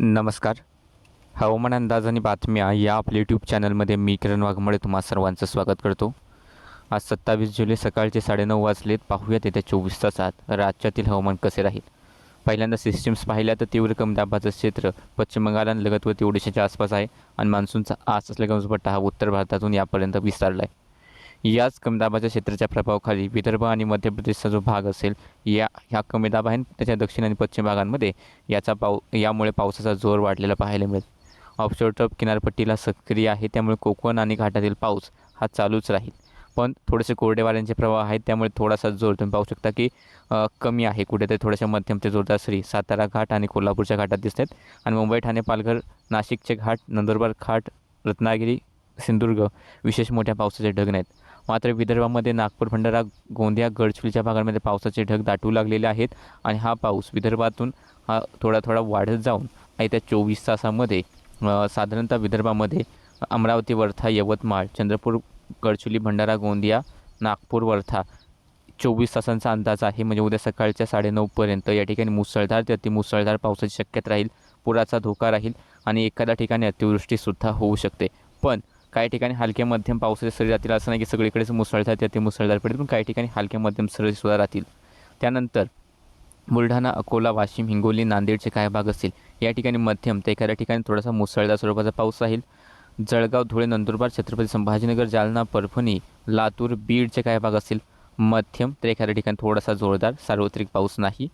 नमस्कार. हवामान अंदाज आणि बातम्या या आपल्या यूट्यूब चॅनलमध्ये मी किरण वाघमळे तुम्हा सर्वांचं स्वागत करतो. आज सत्तावीस जुलै सकाळचे साडेनऊ वाजलेत. पाहूयात येत्या चोवीस तासात राज्यातील हवामान कसे राहील. पहिल्यांदा सिस्टीम्स पाहिल्या तर तीव्र कमी दाबाचं क्षेत्र पश्चिम बंगाल आणि लगतवरती ओडिशाच्या आसपास आहे. आणि मान्सूनचा आस असलेला कमीपट्टा हा उत्तर भारतातून यापर्यंत विस्तारला आहे. याच कमी दाबाच्या क्षेत्राच्या प्रभावाखाली विदर्भ आणि मध्य प्रदेशचा जो भाग असेल या ह्या कमी दाब आहे त्याच्या दक्षिण आणि पश्चिम भागांमध्ये याचा पाऊ यामुळे पावसाचा जोर वाढलेला पाहायला मिळेल. ऑफशोर टप किनारपट्टीला सक्रिय आहे त्यामुळे कोकण आणि घाटातील पाऊस हा चालूच राहील. पण थोडेसे कोरडे वाऱ्यांचे प्रवाह आहेत त्यामुळे थोडासा जोर तुम्ही पाहू शकता की कमी आहे. कुठेतरी थोड्याशा मध्यम ते जोरदार सरी सातारा घाट आणि कोल्हापूरच्या घाटात दिसत आहेत. आणि मुंबई ठाणे पालघर नाशिकचे घाट नंदुरबार घाट रत्नागिरी सिंधुदुर्ग विशेष मोठ्या पावसाचे ढग नाहीत. मात्र विदर्भामध्ये नागपूर भंडारा गोंदिया गडचिरोलीच्या भागांमध्ये पावसाचे ढग दाटू लागलेले आहेत आणि हा पाऊस विदर्भातून हा थोडा थोडा वाढत जाऊन येत्या चोवीस तासामध्ये साधारणतः विदर्भामध्ये अमरावती वर्धा यवतमाळ चंद्रपूर गडचिरोली भंडारा गोंदिया नागपूर वर्धा चोवीस तासांचा अंदाज आहे. म्हणजे उद्या सकाळच्या साडेनऊपर्यंत या ठिकाणी मुसळधार ते अतिमुसळधार पावसाची शक्यता राहील पुराचा धोका राहील आणि एखाद्या ठिकाणी अतिवृष्टीसुद्धा होऊ शकते. पण काही ठिकाणी हलक्या मध्यम पावसाचे सरी राहतील. असं नाही की सगळीकडेच मुसळधार ते मुसळधार पडेल पण काही ठिकाणी हलक्या मध्यम सरी सुद्धा राहतील. त्यानंतर बुलढाणा अकोला वाशिम हिंगोली नांदेडचे काही भाग असतील. या ठिकाणी मध्यम ते एखाद्या ठिकाणी थोडासा मुसळधार स्वरूपाचा पाऊस राहील. जळगाव धुळे नंदुरबार छत्रपती संभाजीनगर जालना परभणी लातूर बीडचे काही भाग असतील. मध्यम तर एखाद्या ठिकाणी थोडासा जोरदार सार्वत्रिक पाऊस नाही.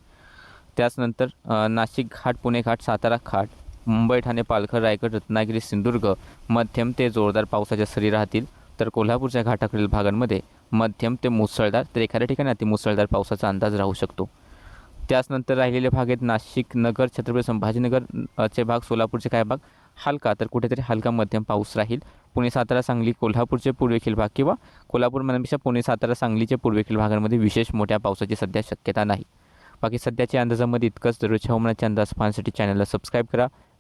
त्याचनंतर नाशिक घाट पुणे घाट सातारा घाट मुंबई ठाणे पालघर रायगड रत्नागिरी सिंधुदुर्ग मध्यम ते जोरदार पावसाच्या सरी राहतील. तर कोल्हापूरच्या घाटाकडील भागांमध्ये मध्यम ते मुसळधार तर एखाद्या ठिकाणी अतिमुसळधार पावसाचा अंदाज राहू शकतो. त्याचनंतर राहिलेले भाग आहेत नाशिक नगर छत्रपती संभाजीनगर चे भाग सोलापूरचे काय भाग? हलका. तर कुठेतरी हलका मध्यम पाऊस राहील. पुणे सातारा सांगली कोल्हापूरचे पूर्वेखील भाग किंवा कोल्हापूर म्हणण्यापेक्षा पुणे सातारा सांगलीचे पूर्वेखील भागांमध्ये विशेष मोठ्या पावसाची सध्या शक्यता नाही. बाकी सध्याच्या अंदाजामध्ये इतकंच. दररोजच्या हवामानाच्या अंदाज पाहण्यासाठी चॅनलला सबस्क्राईब करा.